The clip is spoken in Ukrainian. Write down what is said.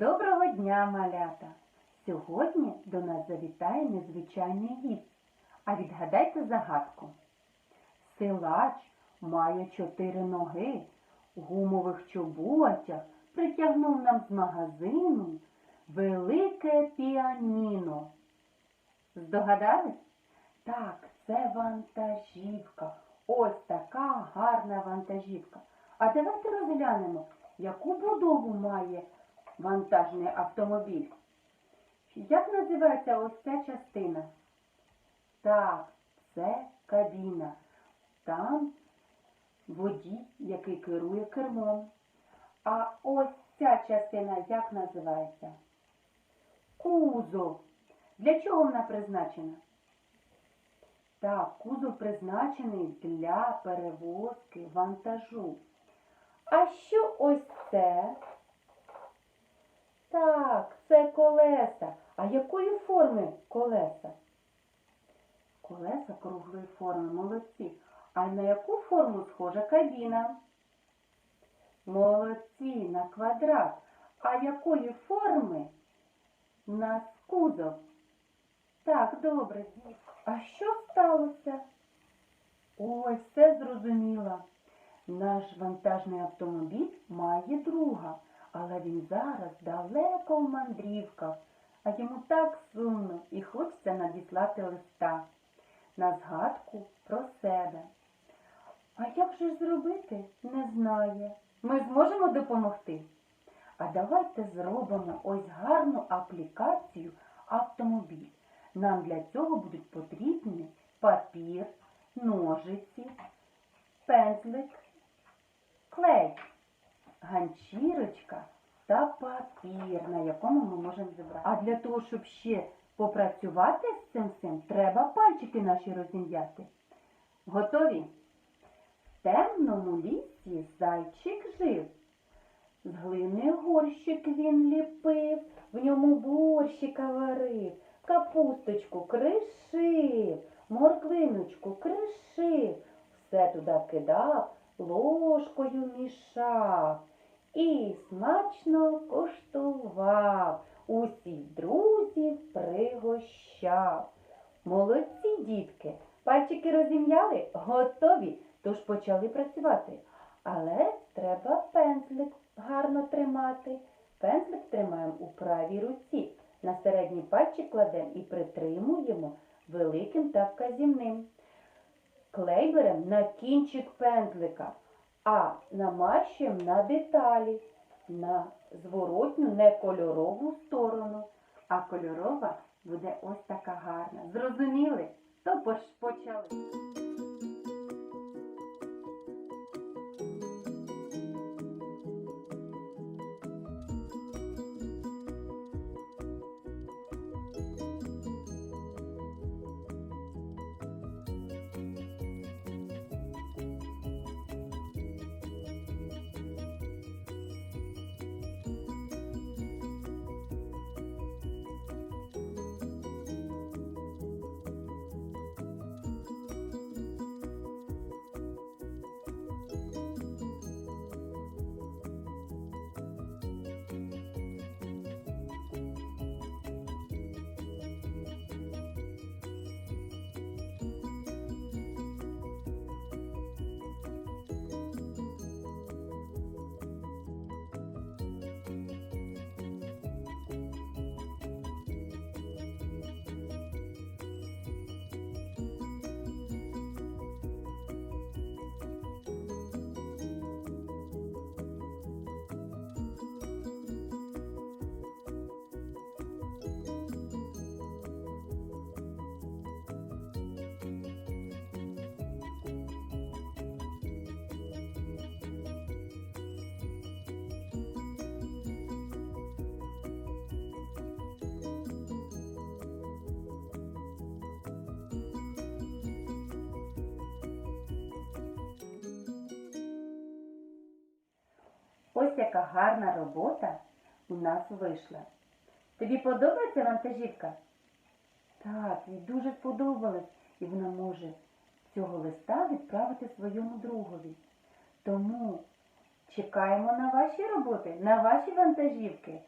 Доброго дня, малята! Сьогодні до нас завітає незвичайний гість. А відгадайте загадку. Силач має чотири ноги, в гумових чоботях притягнув нам з магазину велике піаніно. Здогадались? Так, це вантажівка. Ось така гарна вантажівка. А давайте розглянемо, яку будову має вантажний автомобіль. Як називається ось ця частина? Так, це кабіна. Там водій, який керує кермом. А ось ця частина як називається? Кузов. Для чого вона призначена? Так, кузов призначений для перевозки вантажу. А що ось це? Так, це колеса. А якої форми колеса? Колеса круглої форми, молодці. А на яку форму схожа кабіна? Молодці, на квадрат. А якої форми у нас кузов? Так, добре. А що сталося? Ой, все зрозуміло. Наш вантажний автомобіль має друга, але він зараз далеко в мандрівках, а йому так сумно і хочеться надіслати листа на згадку про себе. А як же зробити, не знає. Ми зможемо допомогти. А давайте зробимо ось гарну аплікацію автомобіль. Нам для цього будуть потрібні папір, ножиці, пензлик, клей, ганчірочка та папір, на якому ми можемо зібрати. А для того, щоб ще попрацювати з цим всім, треба пальчики наші розім'яти. Готові? В темному лісі зайчик жив. З глини горщик він ліпив, в ньому борщика варив, капусточку кришив, морквиночку кришив, все туди кидав, ложкою мішав і смачно коштував, усіх друзів пригощав. Молодці, дітки, пальчики розім'яли, готові, тож почали працювати. Але треба пензлик гарно тримати. Пензлик тримаємо у правій руці. На середній пальчик кладемо і притримуємо великим та вказівним. Клей беремо на кінчик пензлика, а намащуємо на деталі, на зворотню не кольорову сторону. А кольорова буде ось така гарна. Зрозуміли? То почали. Яка гарна робота у нас вийшла. Тобі подобається вантажівка? Так, їй дуже сподобалось, і вона може цього листа відправити своєму другові. Тому чекаємо на ваші роботи, на ваші вантажівки.